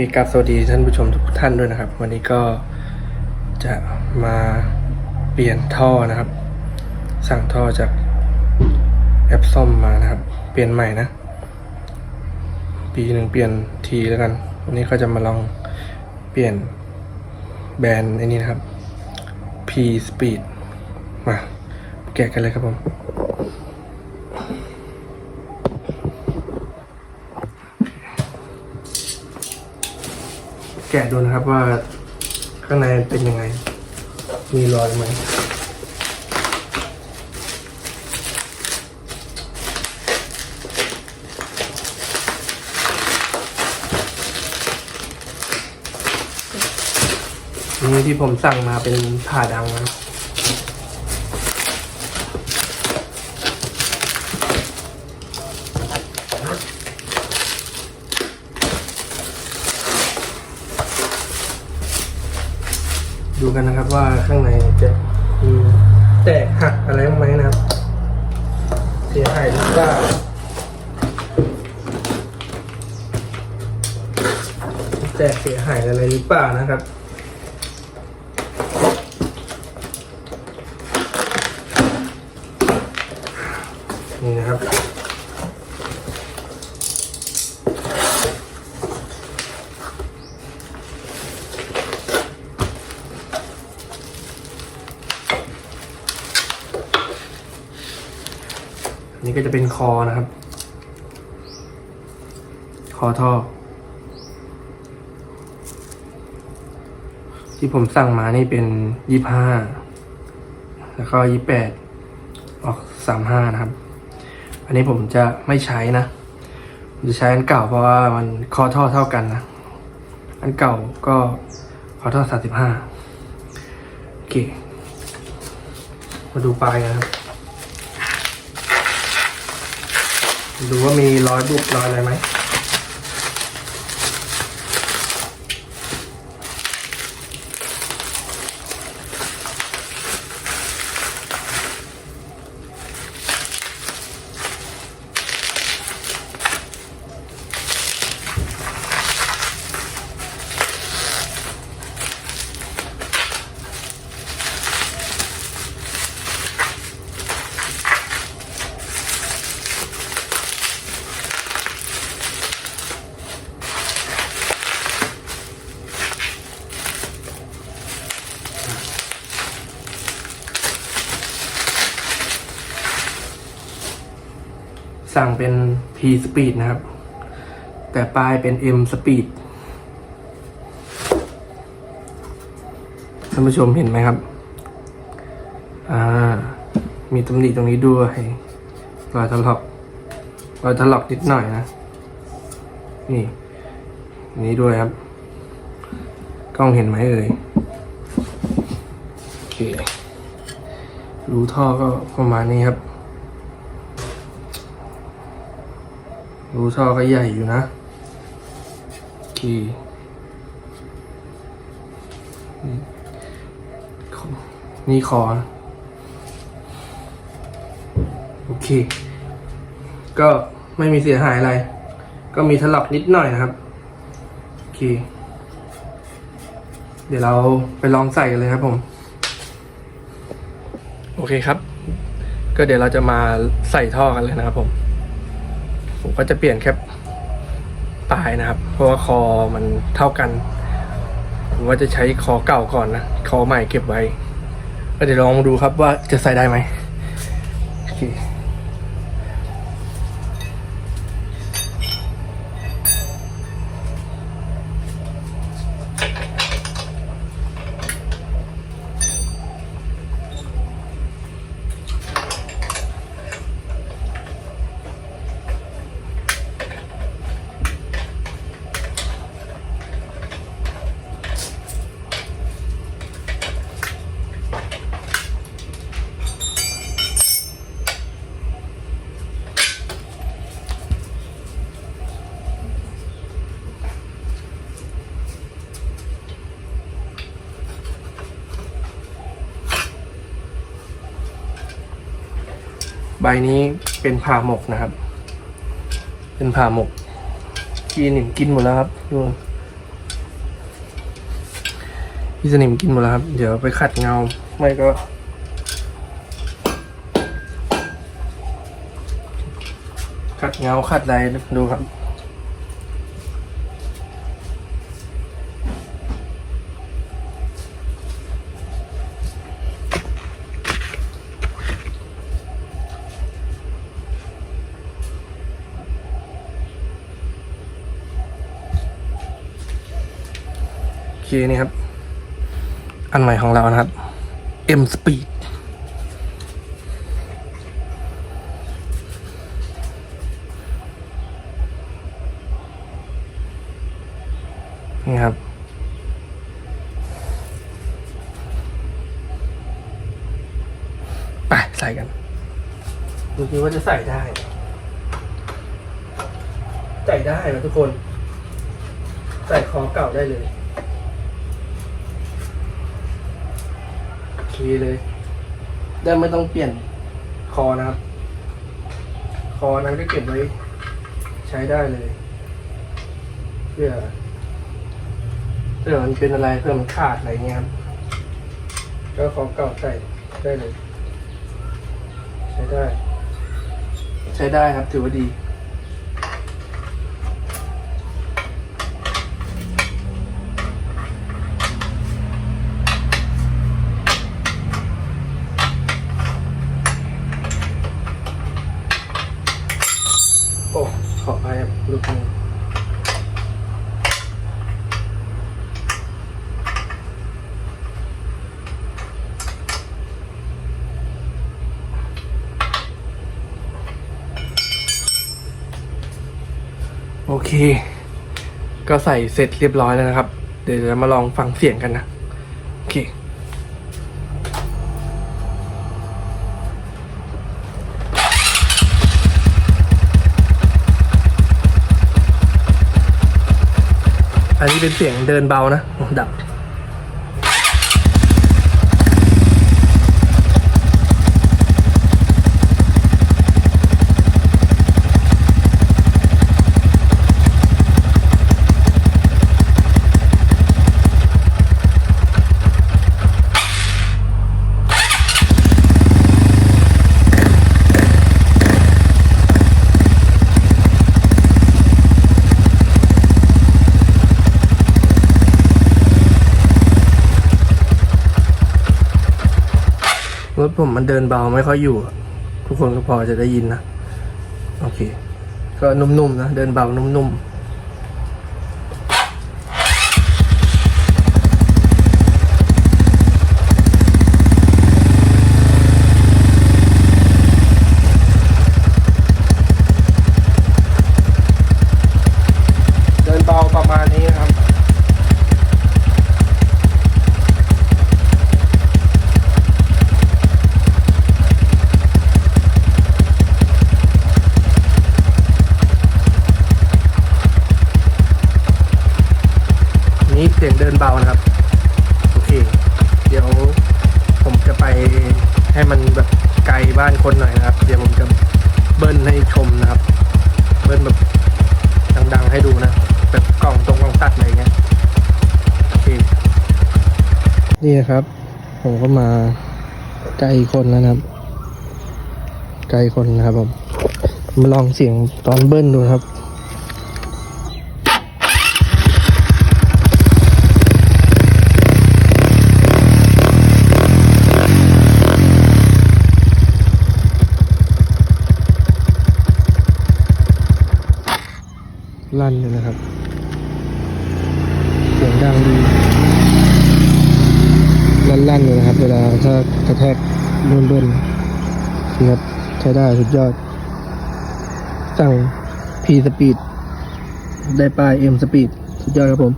กับสวัสดีท่านผู้ชมทุกท่านด้วยนะครับ วันนี้ก็จะมาเปลี่ยนท่อนะครับ สั่งท่อจากแอปซ่อมมานะครับ เปลี่ยนใหม่นะ ปีหนึ่งเปลี่ยนทีแล้วกัน วันนี้ก็จะมาลองเปลี่ยนแบรนด์ไอ้นี้นะครับ P Speed มาแกะกันเลยครับผม แกะดูนะครับว่าข้างในเป็นยังไง มีรอยไหมนี่ที่ผมสั่งมาเป็นผ่าดังนะครับ ดูกันนะครับว่าข้างในจะมีแตกหักอะไรไหมนะครับ เสียหายหรือเปล่าแตกเสียหายอะไรหรือเปล่านะครับ นี่นะครับ อันนี้ ก็จะเป็นคอนะครับ คอท่อ ที่ผมสั่งมานี่เป็นยี่ห้าแล้วก็ยี่แปดออกสามห้านะครับ อันนี้ผมจะไม่ใช้นะผมจะใช้อันเก่าเพราะว่ามันคอท่อเท่ากันนะอันเก่าก็คอท่อสามสิบห้าโอเค มาดูปลายนนะครับ ดูว่ามีรอยบุบรอยอะไรไหม สั่งเป็น P Speed นะครับ แต่ปลายเป็น M Speed ท่านผู้ชมเห็นไหมครับ อ่า มีตำหนิตรงนี้ด้วยรอยถลอกรอยถลอกนิดหน่อยนะ นี่ นี่ด้วยครับ กล้องเห็นไหมเอ่ยโอเค รูท่อก็ประมาณนี้ครับ รูท่อก็ใหญ่อยู่นะโอเคนี่คอโอเค ก็ไม่มีเสียหายอะไร ก็มีถลอกนิดหน่อยนะครับ โอเค เดี๋ยวเราไปลองใส่กันเลยครับผม โอเคครับ ก็เดี๋ยวเราจะมาใส่ท่อกันเลยนะครับผม ผมก็จะเปลี่ยนแค่ปลายนะครับ เพราะว่าคอมันเท่ากัน ผมว่าจะใช้คอเก่าก่อนนะ คอใหม่เก็บไว้ ก็เดี๋ยวลองดูครับว่าจะใส่ได้ไหมโอเค ใบนี้เป็นผ่าหมกนะครับ เป็นผ่าหมกพี่สนิมกินหมดแล้วครับดูพี่สนิมกินหมดแล้วครับ เดี๋ยวไปขัดเงา ไม่ก็ ขัดเงาขัดอะไรดูครับ เคนี่ครับ อันใหม่ของเรานะครับ M Speed นี่ครับ ไป ใส่กันดูคิดว่าจะใส่ได้ ใส่ได้นะทุกคน ใส่คอเก่าได้เลย โอเคเลยได้ไม่ต้องเปลี่ยนคอนะครับ คอนั้นก็เก็บไว้ใช้ได้เลย เพื่อเพื่อมันเป็นอะไรเพื่อมันขาดอะไรเงี้ยครับก็คอเก่าใส่ได้เลย ใช้ได้ ใช้ได้ครับถือว่าดี โอ้ ขอไปครับลูกมือ โอเค ก็ใส่เสร็จเรียบร้อยแล้วนะครับ เดี๋ยวจะมาลองฟังเสียงกันนะ โอเคอันนี้เป็นเสียงเดินเบานะ ดับ ผมมันเดินเบาไม่ค่อยอยู่ ทุกคนก็พอจะได้ยินนะ โอเค ก็นุ่มๆนะ เดินเบานุ่มๆ เดินเบาประมาณนี้ครับ นี่เสียงเดินเบานะครับ โอเค เดี๋ยวผมจะไปให้มันแบบไกลบ้านคน หน่อยนะครับ เดี๋ยวผมจะเบิ้ลให้ชมนะครับ เบิ้ลแบบดังๆให้ดูนะแบบกล่องตรงกล่องตัดอะไรเงี้ยโอเคนี่นะครับ ผมก็มาไกลคนแล้วนะครับ ไกลคนนะครับผมมาลองเสียงตอนเบิ้ลดูครับ ลั่นเลยนะครับ เสียงดังดีลั่นๆเลยนะครับ เวลาถ้ากระแทกเบิ้ลเบิ้ลนี่ครับใช้ได้สุดยอด สั่ง P Speed ได้ป้าย M Speed สุดยอดครับผม